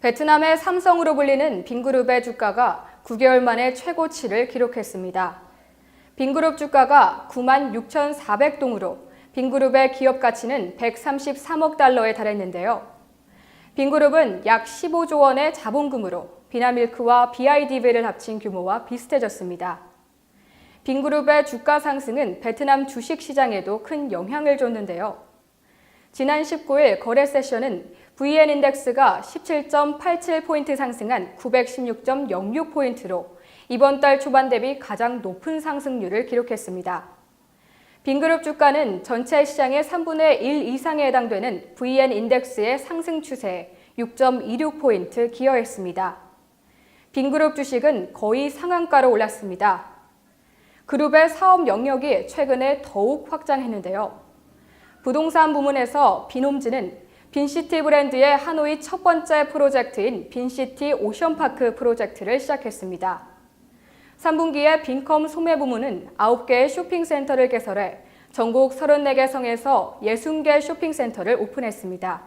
베트남의 삼성으로 불리는 빈그룹의 주가가 9개월 만에 최고치를 기록했습니다. 빈그룹 주가가 9만 6,400동으로 빈그룹의 기업 가치는 133억 달러에 달했는데요. 빈그룹은 약 15조 원의 자본금으로 비나밀크와 BIDV를 합친 규모와 비슷해졌습니다. 빈그룹의 주가 상승은 베트남 주식 시장에도 큰 영향을 줬는데요. 지난 19일 거래 세션은 VN 인덱스가 17.87포인트 상승한 916.06포인트로 이번 달 초반 대비 가장 높은 상승률을 기록했습니다. 빈그룹 주가는 전체 시장의 3분의 1 이상에 해당되는 VN 인덱스의 상승 추세에 6.26포인트 기여했습니다. 빈그룹 주식은 거의 상한가로 올랐습니다. 그룹의 사업 영역이 최근에 더욱 확장했는데요. 부동산 부문에서 빈홈즈는 빈시티 브랜드의 하노이 첫 번째 프로젝트인 빈시티 오션파크 프로젝트를 시작했습니다. 3분기에 빈컴 소매 부문은 9개의 쇼핑센터를 개설해 전국 34개 성에서 60개 쇼핑센터를 오픈했습니다.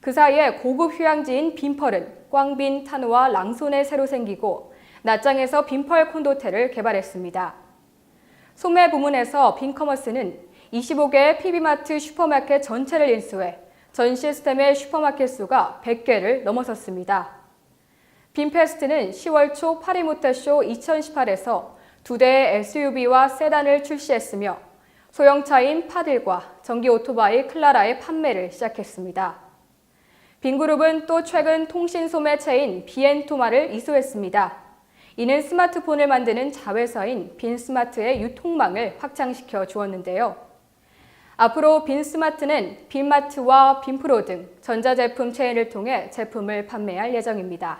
그 사이에 고급 휴양지인 빈펄은 꽝빈, 타노와 랑손에 새로 생기고 낮장에서 빈펄 콘도텔을 개발했습니다. 소매 부문에서 빈커머스는 25개의 PB마트 슈퍼마켓 전체를 인수해 전 시스템의 슈퍼마켓 수가 100개를 넘어섰습니다. 빈페스트는 10월 초 파리 모터쇼 2018에서 두 대의 SUV와 세단을 출시했으며 소형차인 파들과 전기 오토바이 클라라의 판매를 시작했습니다. 빈그룹은 또 최근 통신 소매 체인 비엔토마를 이수했습니다. 이는 스마트폰을 만드는 자회사인 빈스마트의 유통망을 확장시켜 주었는데요. 앞으로 빈스마트는 빈마트와 빈프로 등 전자제품 체인을 통해 제품을 판매할 예정입니다.